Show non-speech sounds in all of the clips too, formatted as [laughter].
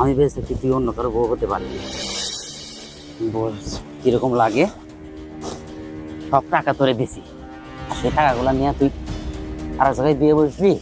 আমি ভেবেছি তুই অন্য কারও বউ হতে পারবি। বল, কীরকম লাগে? সব টাকা তোরে বেশি সে টাকাগুলো নিয়ে তুই আর এক জায়গায় বিয়ে বসবি?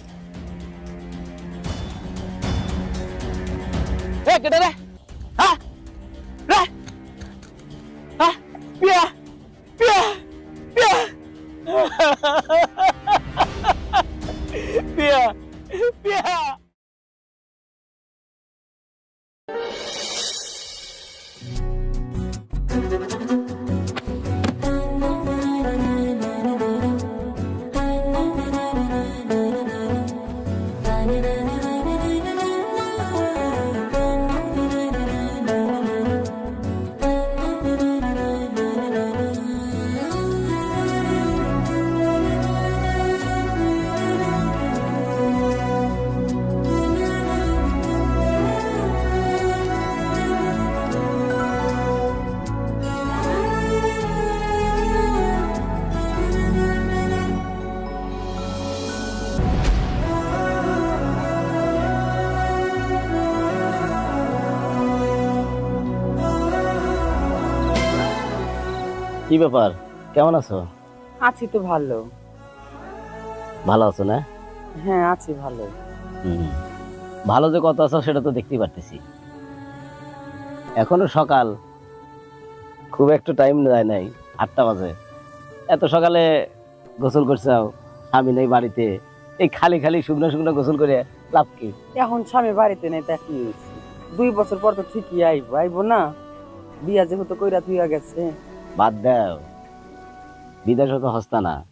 কি ব্যাপার? কেমন আছো? আছি তো ভালো। ভালো আছো না? হ্যাঁ আছি ভালো। হুম। ভালো যে কত আছো সেটা তো দেখতেই পারতেছি। এখনও সকাল। খুব একটু টাইম যায় নাই আটটা বাজে। এত সকালে গোসল করছাও স্বামী নেই বাড়িতে। এই খালি খালি শুকনো শুকনো গোসল করে লাভ কি? এখন স্বামী বাড়িতে নেই তা কি? দুই বছর পর তো ঠিকই আইবো আইবো না? বিয়া যেহেতু কইরা তুইয়া গেছে। বাদ দাও। বিদেশ তো হস্তা না।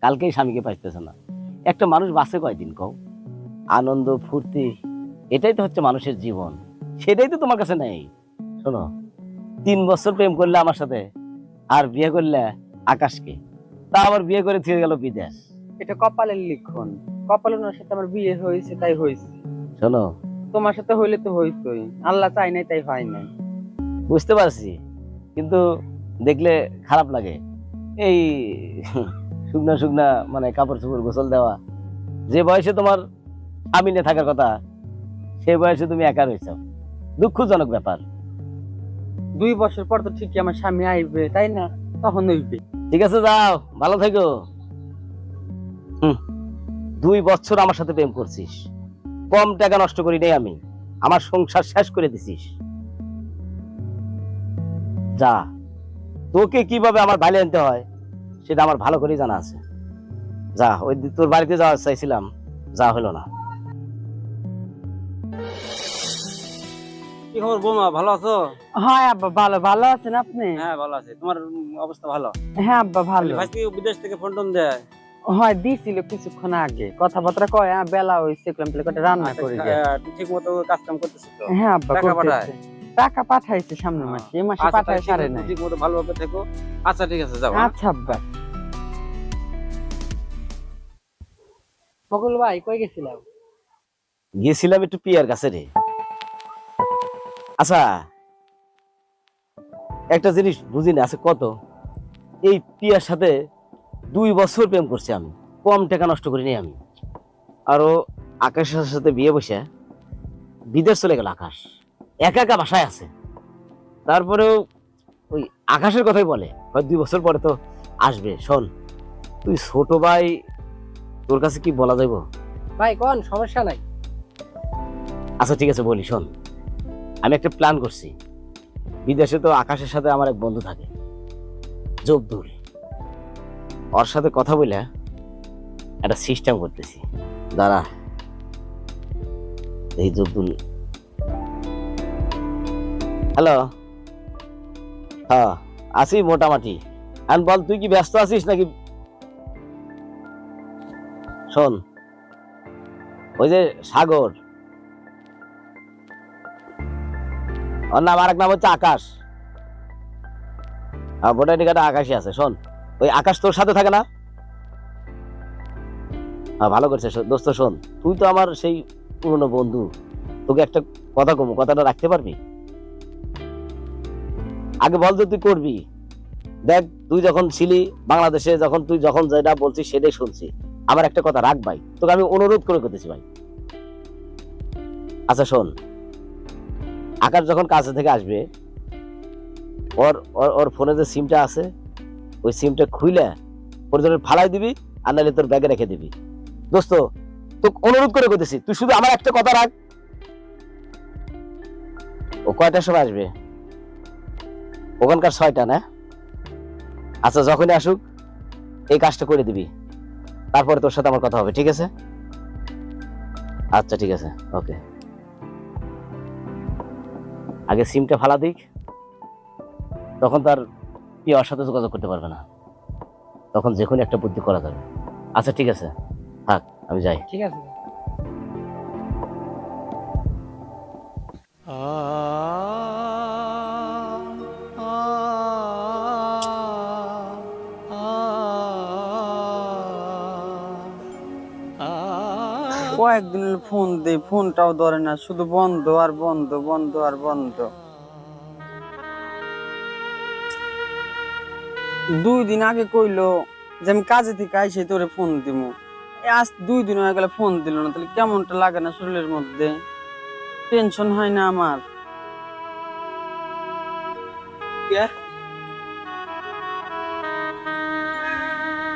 কালকেই স্বামীকে পাইতেছে না। একটা মানুষ বাসে কয়দিন কও? আনন্দ ফুর্তি এটাই তো হচ্ছে মানুষের জীবন। সেটাই তো তোমার কাছে নেই। শোনো তিন বছর প্রেম করলে আমার সাথে আর বিয়ে করলে আকাশকে। তা আবার বিয়ে করে থেকে গেল বিদেশ। এটা কপালের লিখন। কপালের ওনার সাথে আমার বিয়ে হয়েছে তাই হয়েছে। শোনো। তোমার সাথে হইলে তো হইতোই। আল্লাহ চাই নাই তাই হয় নাই। বুঝতে পারছি। কিন্তু দেখলে খারাপ লাগে। এই শুকনা শুকনা মানে কাপড় চোপড় গোসল দেওয়া যে বয়সে তোমার আমিনে থাকার কথা সে বয়সে তুমি একা রয়েছ। দুঃখজনক ব্যাপার। দুই বছর পর তো ঠিকই আমার স্বামী আইবে তাই না? তখন হইবে। ঠিক আছে যাও ভালো থেকো। হুম, দুই বছর আমার সাথে প্রেম করছিস। কম টাকা নষ্ট করি নাই আমি। আমার সংসার শেষ করে দিছিস। যা। তোকে কীভাবে আমার বাইরে আনতে হয় সেটা আমার ভালো করেই জানা আছে। যা ওই তোর বাড়িতে যাওয়া চাইছিলাম যা হলো না। কি খবর বৌমা ভালো আছো? হ্যাঁ আব্বা ভালো। ভালো আছেন আপনি? হ্যাঁ ভালো আছে। তোমার অবস্থা ভালো? হ্যাঁ আব্বা ভালো। ভাই বিদেশ থেকে ফোন টোন দেয়? হয় দিছিল কিছুক্ষণ আগে। কথাবার্তা কয় হ্যাঁ, বেলা রান্না আচ্ছা, করি ঠিক মতো কাজ কাম করতেছো তো? হ্যাঁ আব্বা করতেছে। টাকা পাঠাইছে সামনে হ্যাঁ। মাসে এই মাসে আচ্ছা, পাঠায় সারে নাই ঠিক মতো ভালোভাবে থেকো। আচ্ছা ঠিক আছে যাও হ্যাঁ? আচ্ছা আব্বা। বকুল ভাই কই গেছিলাম? গিয়েছিলাম একটু পিয়ার কাছে রে। আচ্ছা একটা জিনিস বুঝি না আছে কত? এই পিয়ার সাথে দুই বছর প্রেম করছি আমি কম টাকা নষ্ট করিনি আমি। আরও আকাশের সাথে বিয়ে বসে বিদেশ চলে গেল আকাশ। একা একা বাসায় আছে। তারপরেও ওই আকাশের কথাই বলে হয় দুই বছর পরে তো আসবে। শোন তুই ছোট ভাই তোর কাছে কি বলা যাইব? ভাই কোন? সমস্যা নাই। আচ্ছা ঠিক আছে বলি শোন আমি একটা প্ল্যান করছি। বিদেশে তো আকাশের সাথে আমার এক বন্ধু থাকে জবদুল ওর সাথে কথা বলে একটা সিস্টেম করতেছি। দাঁড়া এই জবদুল হ্যালো? হ্যাঁ আছি মোটামুটি। আর বল, তুই কি ব্যস্ত আছিস নাকি? শোন, ওই যে সাগর। ওর নাম আর এক নাম হচ্ছে আকাশ। হ্যাঁ ভোটার টিকাটা আকাশই আছে, শোন। ওই আকাশ তোর সাথে থাকে না? হ্যাঁ ভালো করছে দোস্ত, শোন। তুই তো আমার সেই পুরনো বন্ধু। তোকে একটা কথা কমু, কথাটা রাখতে পারবি? আগে বল তুই করবি। দেখ, তুই যখন ছিলি বাংলাদেশে, যখন তুই যখন যেটা বলছিস সেটাই শুনছি। আমার একটা কথা রাখ ভাই, তোকে আমি অনুরোধ করে করতেছি ভাই। আচ্ছা শোন। আকাশ যখন কাছে থেকে আসবে, ওর ওর ওর ফোনে যে সিমটা আছে, ওই সিমটা খুইলে ওর জন্য ফালাই দিবি আর নাহলে তোর ব্যাগে রেখে দিবি। দোস্ত, তোকে অনুরোধ করে করতেছি, তুই শুধু আমার একটা কথা রাখ। ও কয়টার সময় আসবে? ওখানকার ছয়টা না? আচ্ছা যখনই আসুক এই কাজটা করে দিবি। তারপরে তোর সাথে আমার কথা হবে ঠিক আছে? আচ্ছা ঠিক আছে ওকে। আগে সিমটা ফালা দিক তখন তার পিওর সাথে যোগাযোগ করতে পারবে না। তখন যে কোনো একটা বুদ্ধি করা যাবে। আচ্ছা ঠিক আছে থাক আমি যাই। ঠিক আছে। কয়েকদিন ফোন দেই ফোনটাও ধরে না শুধু বন্ধ আর বন্ধ বন্ধ আর বন্ধ। দুই দিন আগে কইলো যে আমি কাজে থেকে আইসে তোরে ফোন এ আজ দুই দিন হয়ে গেলে ফোন দিল না তাহলে কেমনটা লাগে না শরীরের মধ্যে? টেনশন হয় না আমার?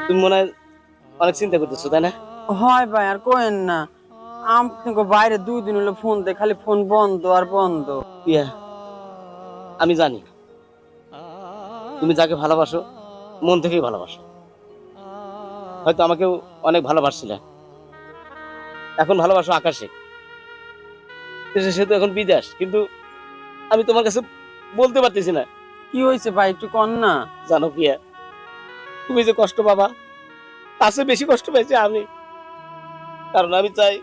তুমি মনে হয় অনেক চিন্তা করতেছো তাই না? হয় ভাই আর কোয়েন না। আপনাকে বাইরে দুই দিন হলো ফোন দে খালি ফোন বন্ধ আর বন্ধ। ইয়া আমি জানি। তুমি যাকে ভালোবাসো মন থেকেই ভালোবাসো। হয়তো আমাকেও অনেক ভালোবাসছিলে। এখন ভালোবাসো আকাশে। সে তো এখন বিদেশ কিন্তু আমি তোমার কাছে বলতে পারতেছি না। কি হয়েছে ভাই একটু কন না। জানো প্রিয়া তুমি যে কষ্ট পাবা তার চেয়ে বেশি কষ্ট পাইছি আমি। কারণ আমি চাই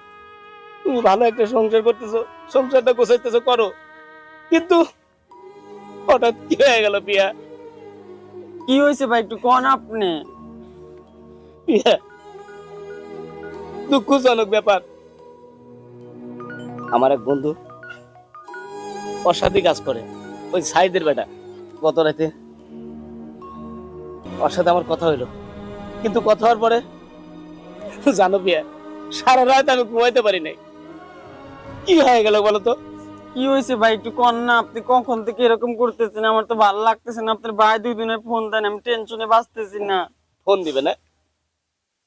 তুমি ভালো একটা সংসার করতেছো সংসারটা গোছাইতেছো করো। কিন্তু হঠাৎ কি হয়ে গেল পিয়া? কি হয়েছে ভাই একটু কন আপনি? দুঃখজনক ব্যাপার। আমার এক বন্ধু অসাধি কাজ করে ওই সাইদের বেটা। গত রাতে ওর সাথে আমার কথা হইল। কিন্তু কথা হওয়ার পরে জানো প্রিয়া সারা রাত আমি ঘুমাইতে পারি নাই। কি হয়ে গেল বলো তো? কি হয়েছে ভাই? একটু কন না আপনি কখন থেকে এরকম করতেছেন? আমার তো ভালো লাগতেছে না। আপনার ভাই দুই দিনের ফোন দেন আমি টেনশনে বাঁচতেছি না। ফোন দিবে না?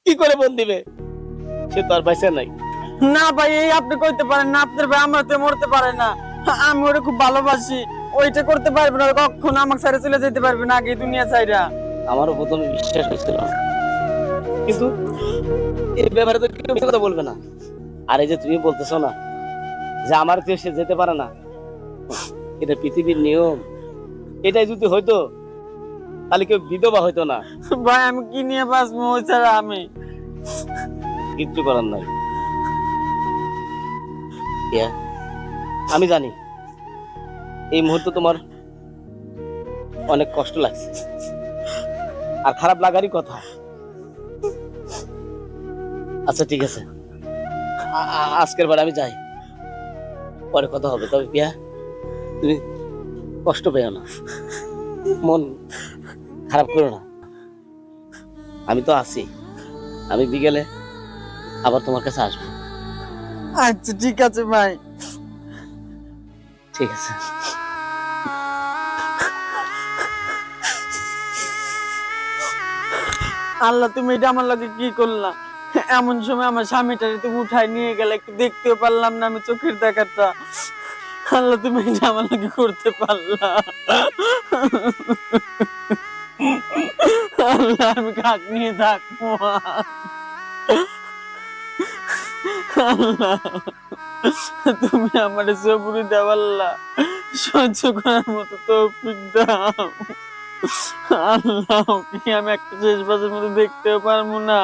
কি করে ফোন দিবে? সে তো আর পয়সা নাই। না ভাই এই আপনি কইতে পারেন না আপনার ভাই আমার তো মরতে পারে না। আমি ওরে খুব ভালোবাসি। ওইটা করতে পারবে না কখন আমাকে ছেড়ে চলে যেতে পারবে না আগে দুনিয়া ছাইরা আমারও প্রথমে বিশ্বাস হয়েছিল। কিন্তু এই ব্যাপারে তো কেউ কথা বলবে না। আর এই যে তুমি বলতেছো না যে আমার কেউ সে যেতে পারে না। এটা পৃথিবীর নিয়ম। এটাই যদি হইতো তাহলে কেউ বিধবা হইতো না। ভাই আমি কি নিয়ে বাঁচবো? ছাড়া আমি। কিচ্ছু করার নাই। আমি জানি এই মুহূর্তে তোমার অনেক কষ্ট লাগছে। আর খারাপ লাগারই কথা। আচ্ছা ঠিক আছে। আজকের বার আমি যাই। পরে কথা হবে। তবে পিয়া তুমি কষ্ট পেও না। মন খারাপ করো না। আমি তো আছি। আমি বিকেলে আবার তোমার কাছে আসব। আচ্ছা ঠিক আছে ভাই। ঠিক আছে। আল্লাহ তুমি এটা আমার লাগে কি করলা? [laughs] এমন সময় আমার স্বামীটা তুমি উঠাই নিয়ে গেলে একটু দেখতেও পারলাম না আমি চোখের দেখাটা। আল্লাহ, তুমি এটা আমার লাগে করতে পারলা। [laughs] আল্লাহ, আমি কাক নিয়ে থাকব। তুমি আমার সবুরি দেওয়াল্লা সহ্য করার মতো তৌফিক দাও। আল্লাহ, আমি একটা শেষ বাজের মধ্যে দেখতেও পারব না।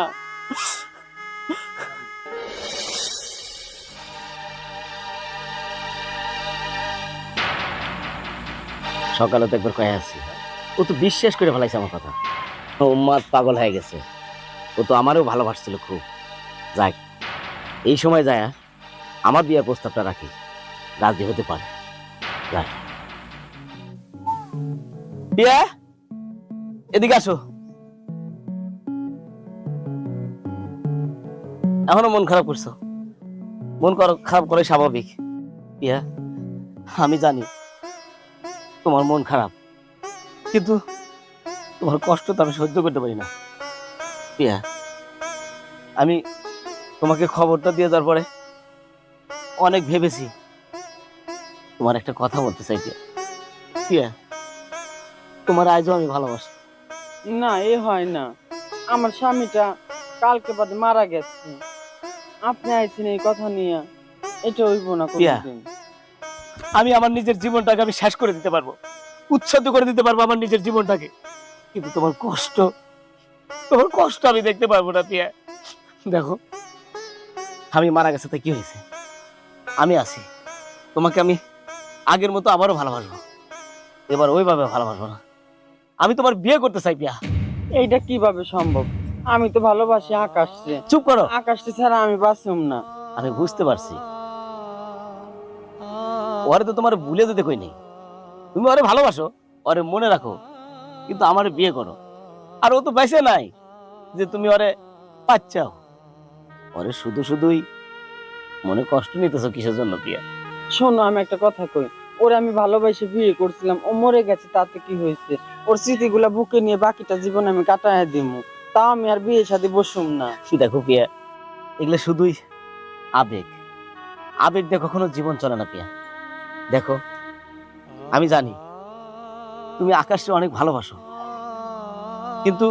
সকালে তো একবার কয়ে আসছি ও তো বিশ্বাস করে ফেলাইছে আমার কথা। উম্মাদ পাগল হয়ে গেছে। ও তো আমারও ভালোবাসছিল খুব। যাক, এই সময় যায়, আমার বিয়ার প্রস্তাবটা রাখি। রাজি হতে পারে। যাক বিয়া? এদিকে আসো। এখনও মন খারাপ করছ? মন খারাপ করে স্বাভাবিক। বিয়া? আমি জানি। তোমার মন খারাপ। কিন্তু তোমার কষ্ট তো আমি সহ্য করতে পারি না। পিয়া আমি তোমাকে খবরটা দিয়ে যাওয়ার পরে অনেক ভেবেছি। তোমার একটা কথা বলতে চাই পিয়া পিয়া তোমার আজও আমি ভালোবাসি। না এ হয় না। আমার স্বামীটা কালকে বাদে মারা গেছে। আপনি আইছেন এই কথা নিয়ে। এটা হইব না পিয়া। আমি আমার নিজের জীবনটাকে আমি শেষ করে দিতে পারব। উচ্ছেদ করে দিতে পারব আমার নিজের জীবনটাকে। কিন্তু তোমার কষ্ট তোমার কষ্ট আমি দেখতে পারব না পিয়া দেখো আমি মারা গেছে তো কি হয়েছে? আমি আছি। তোমাকে আমি আগের মতো আবারও ভালোবাসবো। এবার ওইভাবে ভালোবাসবো না। আমি তোমার বিয়ে করতে চাই পিয়া এইটা কীভাবে সম্ভব? আমি তো ভালোবাসি আকাশকে। চুপ করো। আকাশটি ছাড়া আমি বাঁচুম না। আমি বুঝতে পারছি। ওরে তো তোমার ভুলে যেতে কই নেই। তুমি ওরে ভালোবাসো ওরে মনে রাখো কিন্তু আমার বিয়ে করো। আর ও তো বেঁচে নাই যে তুমি ওরে পাচ্ছাও। ওরে শুধু শুধুই মনে কষ্ট নিতেছো কিসের জন্য পিয়া শোনো আমি একটা কথা কই। ওরে আমি ভালোবাসে বিয়ে করছিলাম ও মরে গেছে তাতে কি হয়েছে? ওর স্মৃতিগুলা বুকে নিয়ে বাকিটা জীবন আমি কাটায় দিব তাও আমি আর বিয়ে সাথে বসুম না। দেখো পিয়া এগুলো শুধুই আবেগ। আবেগ দিয়ে কখনো জীবন চলে না পিয়া দেখো, আমি জানি তুমি আকাশকে অনেক ভালোবাসো, কিন্তু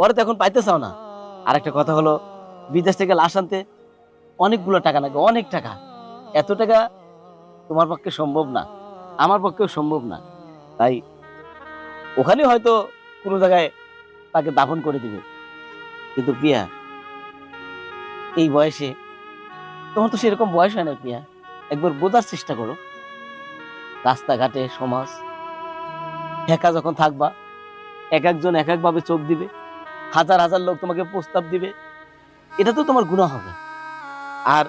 ওরে তো এখন পাইতে চাও না। আর একটা কথা হলো, বিদেশ থেকে লাশ আনতে অনেকগুলো টাকা লাগে, অনেক টাকা। এত টাকা তোমার পক্ষে সম্ভব না, আমার পক্ষেও সম্ভব না। তাই ওখানে হয়তো কোনো জায়গায় তাকে দাফন করে দিবে। কিন্তু পিয়া এই বয়সে, তোমার তো সেরকম বয়স হয় না পিয়া একবার বোঝার চেষ্টা করো। রাস্তাঘাটে, সমাজ। একা যখন থাকবা, এক একজন এক একভাবে চোখ দিবে, হাজার হাজার লোক তোমাকে প্রস্তাব দিবে, এটা তো তোমার গুণা হবে। আর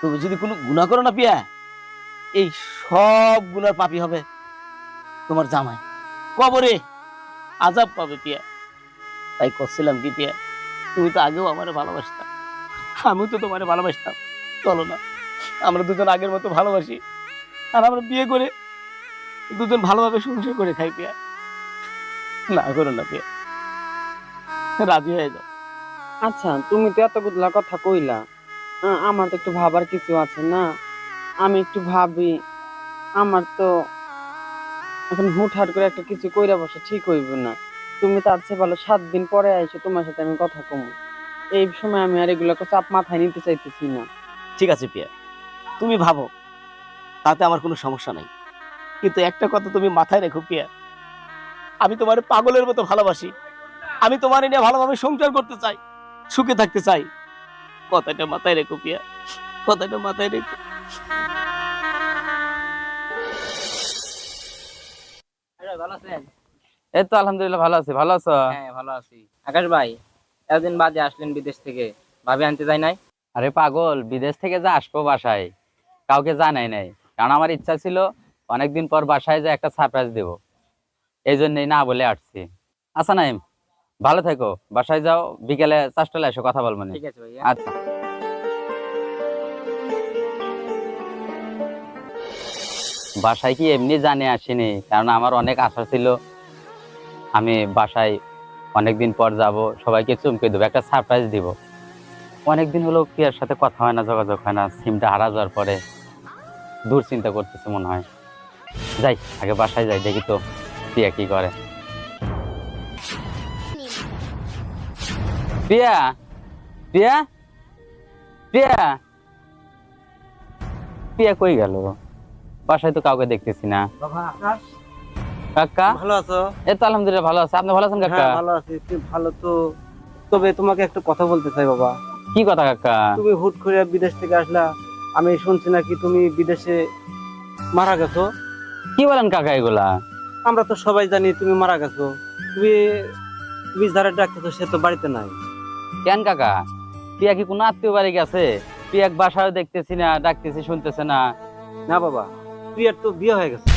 তুমি যদি কোনো গুণা করো না পিয়া, এই সব গুণার পাপি হবে তোমার জামাই। কবরে আজাব পাবে পিয়া। তাই করছিলাম কি পিয়া, তুমি তো আগেও আমার ভালোবাসতাম আমিও তো তোমার ভালোবাসতাম। চলো না, আমরা দুজন আগের মতো ভালোবাসি। আর আমরা বিয়ে করে দুজন ভালোভাবে সংসার করে খাই পিয়া। না করো না পিয়া। রাজি হয়ে যাও। আচ্ছা তুমি তো এত এতগুলা কথা কইলা। আমার তো একটু ভাবার কিছু আছে না। আমি একটু ভাবি আমার তো এখন হুটহাট করে একটা কিছু কইরা বসে ঠিক হইব না। তুমি তার চেয়ে ভালো সাত দিন পরে আইসো তোমার সাথে আমি কথা কমু। এই সময় আমি আর এগুলোকে চাপ মাথায় নিতে চাইতেছি না। ঠিক আছে পিয়া। তুমি ভাবো তাতে আমার কোনো সমস্যা নাই। কিন্তু একটা কথা তুমি মাথায় রেখো পিয়া আমি তোমার পাগলের মতো ভালোবাসি। আমি তোমার নিয়ে ভালোভাবে সংসার করতে চাই সুখে থাকতে চাই। কথাটা মাথায় রেখো পিয়া কথাটা মাথায় রেখো। ভালো আছেন? এই তো আলহামদুলিল্লাহ ভালো আছি। ভালো আছো? হ্যাঁ ভালো আছি। আকাশ ভাই এতদিন বাদে আসলেন বিদেশ থেকে। ভাবি আনতে যাই নাই? আরে পাগল বিদেশ থেকে যে আসব বাসায় কাউকে জানাই নাই। কারণ আমার ইচ্ছা ছিল অনেকদিন পর বাসায় যে একটা সারপ্রাইজ দেব। এই জন্যই না বলে আসছি। আচ্ছা নাইম ভালো থেকো। বাসায় যাও বিকেলে চারটালে এসো কথা বলব নি। ঠিক আছে আচ্ছা। বাসায় কি এমনি জানে আসিনি? কারণ আমার অনেক আশা ছিল আমি বাসায় অনেকদিন পর যাব সবাইকে চমকে দেবো একটা সারপ্রাইজ দিব। অনেকদিন হলো প্রিয়ার সাথে কথা হয় না যোগাযোগ হয় না সিমটা হারা যাওয়ার পরে দূর চিন্তা করতেছে মনে হয়। যাই আগে বাসায় যাই দেখি তো প্রিয়া কি করে। প্রিয়া? প্রিয়া? প্রিয়া? প্রিয়া কই গেল? বাসায় তো কাউকে দেখতেছি না। কাকা? ভালো আছো? এই তো আলহামদুলিল্লাহ ভালো আছে। আপনি ভালো আছেন কাকা? হ্যাঁ ভালো আছি ভালো তো। তবে তোমাকে একটা কথা বলতে চাই বাবা। কি কথা কাকা? তুমি হুট করে বিদেশ থেকে আসলা আমি শুনছি নাকি তুমি বিদেশে মারা গেছো? কি বলেন কাকা এগুলা? আমরা তো সবাই জানি তুমি মারা গেছো। তুমি তুমি যারা ডাকতেছো সে তো বাড়িতে নাই। কেন কাকা? প্রিয়া কি কোনো আত্মীয় বাড়ি গেছে? প্রিয়াক বাসায় দেখতেছি না ডাকতেছি শুনতেছে না। না বাবা প্রিয়ার তো বিয়ে হয়ে গেছে।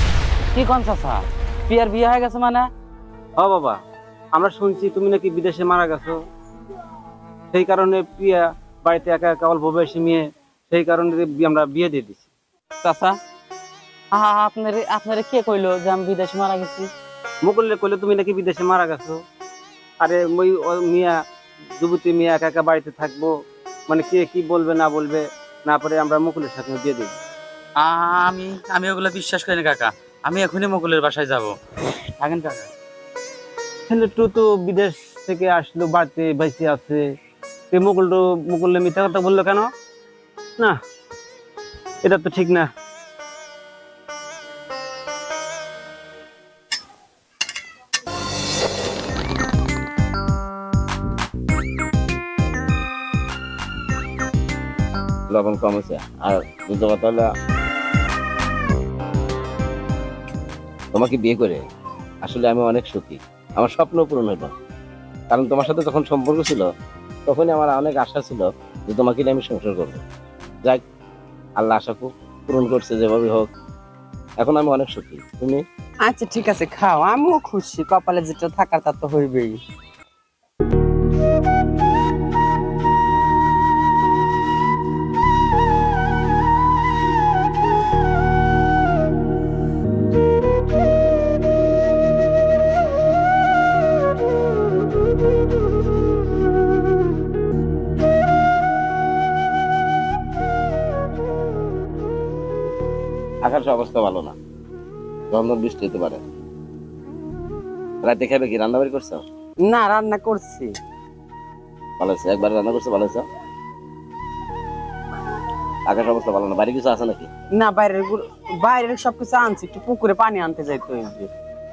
কি কোন চাচা? প্রিয়ার বিয়ে হয়ে গেছে মানে? হ বাবা আমরা শুনছি তুমি নাকি বিদেশে মারা গেছো। সেই কারণে প্রিয়া বাড়িতে একা একা অল্প বয়সী মেয়ে সেই কারণে আমরা বিয়ে দিয়ে দিছি। চাচা আপনার আপনারে কে কইলো যে আমি বিদেশে মারা গেছি? মুকুলে কইলে তুমি নাকি বিদেশে মারা গেছো? আরে ওই মিয়া যুবতী মিয়া একা একা বাড়িতে থাকব। মানে কে কি বলবে না বলবে না পরে আমরা মুকুলের সাথে দিয়ে দিই। আমি আমি ওগুলো বিশ্বাস করি না কাকা। আমি এখনই মুকুলের বাসায় যাব। থাকেন কাকা। ছেলেটু তো বিদেশ থেকে আসলো বাড়িতে বেঁচে আছে। তে মুকুল তো মুকুলে মিথ্যা কথা বলল কেন? না এটা তো ঠিক না। লবণ কম হয়েছে, আর বুঝতে কথা হলো তোমাকে বিয়ে করে আসলে আমি অনেক সুখী। আমার স্বপ্ন পূরণ হলো। কারণ তোমার সাথে যখন সম্পর্ক ছিল, তখনই আমার অনেক আশা ছিল যে তোমাকে নিয়ে আমি সংসার করব। যাক, আল্লাহ আশা খুব পূরণ করছে যেভাবে হোক। এখন আমি অনেক সুখী। তুমি? আচ্ছা ঠিক আছে, খাও। আমিও খুশি। কপালে যেটা থাকার তা তো হইবেই। আকাশের অবস্থা ভালো না। রন্ধন বৃষ্টি হতে পারে। রাতে খাবে কি? রান্না বাড়ি করছ? না রান্না করছি। ভালো আছে? একবার রান্না করছ? ভালো আছে? আকাশের অবস্থা ভালো না। বাড়ি কিছু আছে নাকি? না বাইরের বাইরের সবকিছু আনছি। একটু পুকুরে পানি আনতে যাইতে হইবে।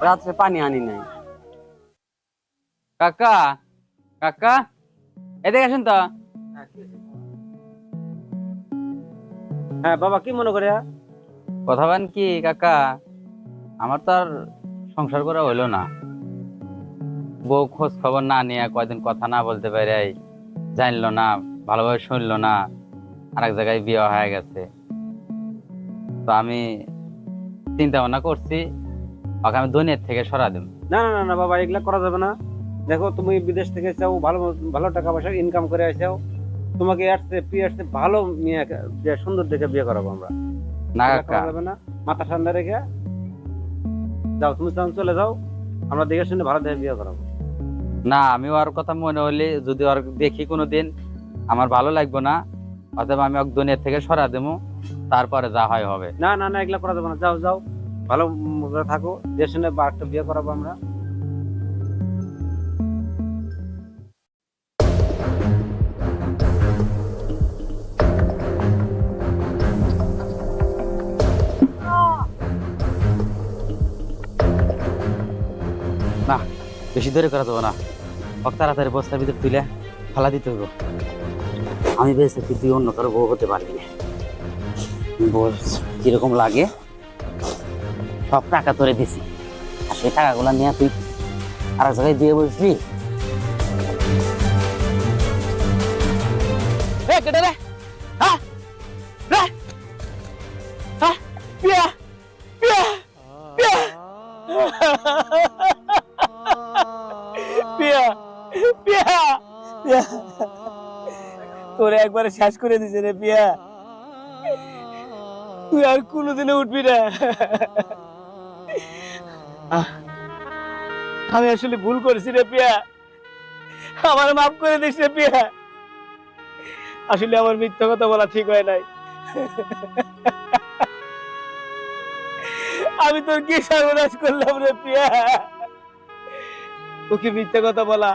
রাত্রে পানি আনি নাই। কাকা কাকা এদিকে আসেন তো। হ্যাঁ বাবা কি মনে করে? কথা বান কি, কাকা? আমার তো আর সংসার করা হইল না। বউ খোঁজ খবর না নিয়ে কয়দিন কথা না বলতে পারে জানলো না, ভালোভাবে শুনলো না, আরেক জায়গায় বিয়ে হয়ে গেছে। তো আমি চিন্তা ভাবনা করছি, ওকে আমি দুনিয়ার থেকে সরা দেব না না না বাবা, এগুলা করা যাবে না। দেখো, তুমি বিদেশ থেকে চাও, ভালো ভালো টাকা পয়সা ইনকাম করে আসাও তোমাকে আসছে পিয়ে আসছে ভালো মেয়ে সুন্দর দেখে বিয়ে করাবো আমরা। না যাবে মাথা ঠান্ডা রেখে যাও তুমি চলে যাও আমরা দেখে শুনে ভালো দেখে বিয়ে করাবো। না আমি ওর কথা মনে হলে যদি ওর দেখি কোনো দিন আমার ভালো লাগবে না অথবা আমি দুনিয়ার থেকে সরা দেবো তারপরে যা হয় হবে। না না না এগুলা করা যাবে না। যাও যাও ভালো থাকো দেখে শুনে বা একটা বিয়ে করাবো আমরা। বেশি দেরি করা যাবে না। ওকে তাড়াতাড়ি বস্তার ভিতরে তুলে ফালা দিতে হইব। আমি বেঁচে তুই অন্য কারও বউ হতে পারবি না। বল লাগে? সব টাকা তোরে দিছি। আর সেই টাকাগুলো নিয়ে তুই আর এক জায়গায় দিয়ে বসবি? কেটে রে হ্যাঁ রে হ্যাঁ একবারে শেষ করে দিছে রে পিয়া। তুই আর কোনোদিনে উঠবি না। আমি আসলে ভুল করেছি রে পিয়া। আমার মাফ করে দিস রে পিয়া। আসলে আমার মিথ্যা কথা বলা ঠিক হয় নাই। আমি তোর কি সর্বনাশ করলাম রে পিয়া? তোকে মিথ্যা কথা বলা।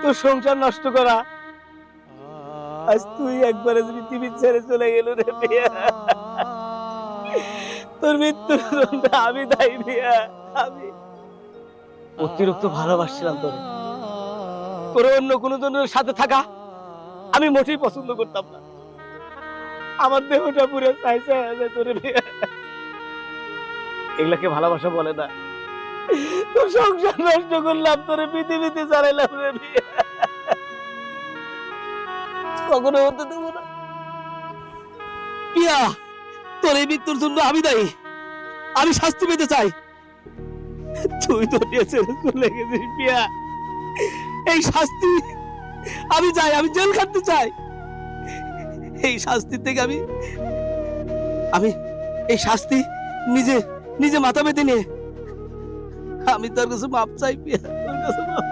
তোর সংসার নষ্ট করা। আজ তুই একবারে পৃথিবী ছেড়ে চলে গেল রে পিয়া তোর মৃত্যুর আমি দায়ী পিয়া আমি। অতিরিক্ত ভালোবাসছিলাম তোর। তোর অন্য কোনো জনের সাথে থাকা আমি মোটেই পছন্দ করতাম না। আমার দেহটা পুরো চাইছে তোরে বিয়ে এগুলাকে ভালোবাসা বলে না। তোর সংসার নষ্ট করলাম তোরে পৃথিবীতে চালাইলাম রে বিয়ে কখনো হতে দেবো না। পিয়া, তোর এই মৃত্যুর জন্য আমি দায়ী। আমি শাস্তি পেতে চাই। তুই তো চলে গেছিস পিয়া। এই শাস্তি আমি চাই, আমি জেল খাটতে চাই। এই শাস্তি থেকে আমি আমি এই শাস্তি নিজে নিজে মাথা পেতে নিয়ে, আমি তোর কাছে মাপ চাই, পিয়া, তোর কাছে মাপ